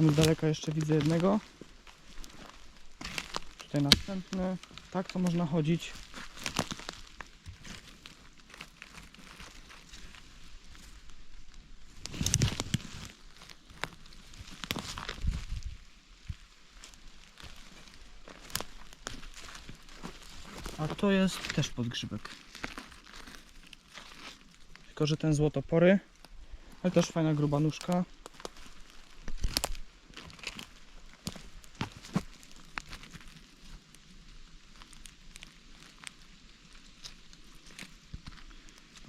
Tam z daleka jeszcze widzę jednego. Tutaj następny. Tak to można chodzić. A to jest też podgrzybek. Tylko, że ten złotopory. Ale też fajna gruba nóżka.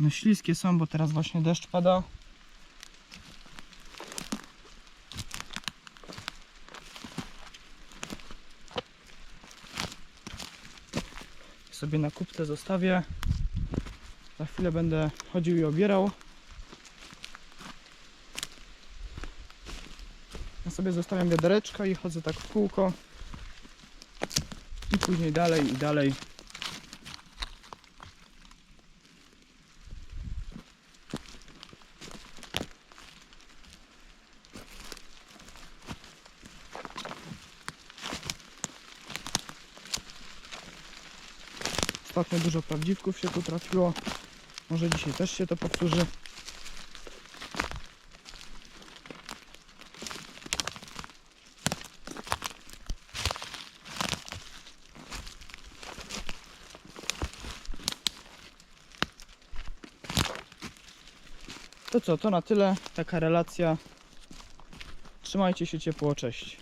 No śliskie są, bo teraz właśnie deszcz pada. Sobie na kupce zostawię. Za chwilę będę chodził i obierał. Ja sobie zostawiam wiadereczko i chodzę tak w kółko. I później dalej i dalej. Ostatnio dużo prawdziwków się tu trafiło. Może dzisiaj też się to powtórzy. To co, to na tyle. Taka relacja. Trzymajcie się ciepło, cześć.